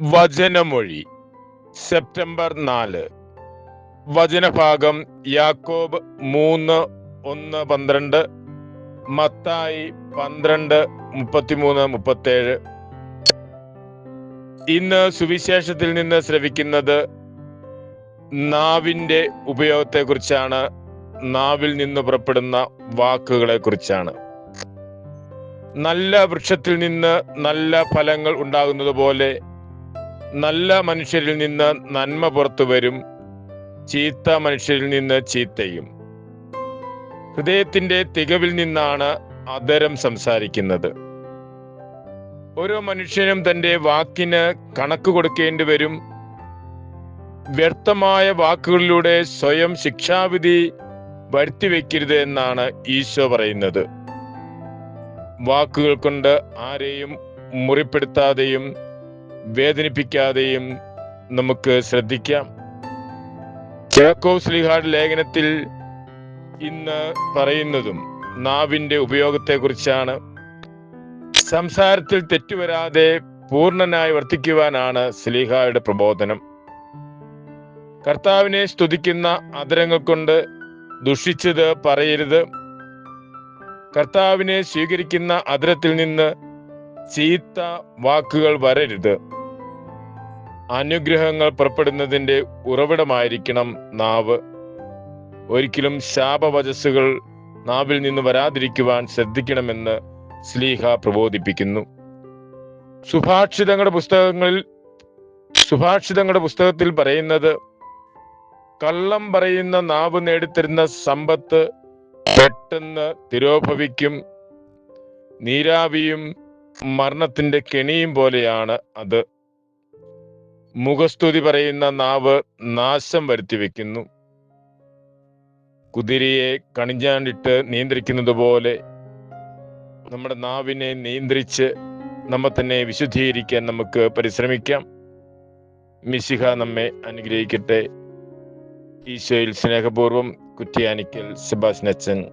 വചനമൊഴി. September നാല്. വചനഭാഗം യാക്കോബ് മൂന്ന് ഒന്ന് പന്ത്രണ്ട് മത്തായി പന്ത്രണ്ട് മുപ്പത്തിമൂന്ന് മുപ്പത്തേഴ്. ഇന്ന് സുവിശേഷത്തിൽ നിന്ന് ശ്രവിക്കുന്നത് നാവിന്റെ ഉപയോഗത്തെക്കുറിച്ചാണ്. നാവിൽ നിന്ന് പുറപ്പെടുന്ന വാക്കുകളെ കുറിച്ചാണ് നല്ല വൃക്ഷത്തിൽ നിന്ന് നല്ല ഫലങ്ങൾ ഉണ്ടാകുന്നത് പോലെ നല്ല മനുഷ്യരിൽ നിന്ന് നന്മ പുറത്തു വരും ചീത്ത മനുഷ്യരിൽ നിന്ന് ചീത്തയും. ഹൃദയത്തിന്റെ തികവിൽ നിന്നാണ് അതരം സംസാരിക്കുന്നത്. ഓരോ മനുഷ്യനും തന്റെ വാക്കിന് കണക്ക് കൊടുക്കേണ്ടി വരും. വ്യർത്ഥമായ വാക്കുകളിലൂടെ സ്വയം ശിക്ഷാവിധി വരുത്തിവെക്കരുത് എന്നാണ് ഈശോ പറയുന്നത്. വാക്കുകൾ കൊണ്ട് ആരെയും മുറിപ്പെടുത്താതെയും വേദനിപ്പിക്കാതെയും നമുക്ക് ശ്രദ്ധിക്കാം. യാക്കോബ് സ്ലിഹാഡ് ലേഖനത്തിൽ ഇന്ന് പറയുന്നതും നാവിന്റെ ഉപയോഗത്തെക്കുറിച്ചാണ്. സംസാരത്തിൽ തെറ്റുവരാതെ പൂർണനായി വർത്തിക്കുവാനാണ് സ്ലിഹായുടെ പ്രബോധനം. കർത്താവിനെ സ്തുതിക്കുന്ന അതരങ്ങൾ കൊണ്ട് ദുഷിച്ചത് പറയരുത്. കർത്താവിനെ സ്വീകരിക്കുന്ന അതിരത്തിൽ നിന്ന് ചീത്ത വാക്കുകൾ വരരുത്. അനുഗ്രഹങ്ങൾ പുറപ്പെടുന്നതിന്റെ ഉറവിടമായിരിക്കണം നാവ്. ഒരിക്കലും ശാപവചസ്സുകൾ നാവിൽ നിന്ന് വരാതിരിക്കുവാൻ ശ്രദ്ധിക്കണമെന്ന് സ്ലീഹ പ്രബോധിപ്പിക്കുന്നു. സുഭാഷിതങ്ങളുടെ പുസ്തകങ്ങളിൽ സുഭാഷിതങ്ങളുടെ പുസ്തകത്തിൽ പറയുന്നത് കള്ളം പറയുന്ന നാവ് നേടിത്തരുന്ന സമ്പത്ത് പെട്ടെന്ന് തിരോഭവിക്കും. നീരാവിയും മരണത്തിന്റെ കെണിയും പോലെയാണ് അത്. മുഖസ്തുതി പറയുന്ന നാവ് നാശം വരുത്തി വെക്കുന്നു കുതിരയെ കണിഞ്ഞാണ്ടിട്ട് നിയന്ത്രിക്കുന്നത് പോലെ നമ്മുടെ നാവിനെ നിയന്ത്രിച്ച് നമ്മെ തന്നെ വിശുദ്ധീകരിക്കാൻ നമുക്ക് പരിശ്രമിക്കാം. മിശിഹ നമ്മെ അനുഗ്രഹിക്കട്ടെ. ഈശോയിൽ സ്നേഹപൂർവം കുറ്റിയാനിക്കൽ സെബാസ്നച്ചൻ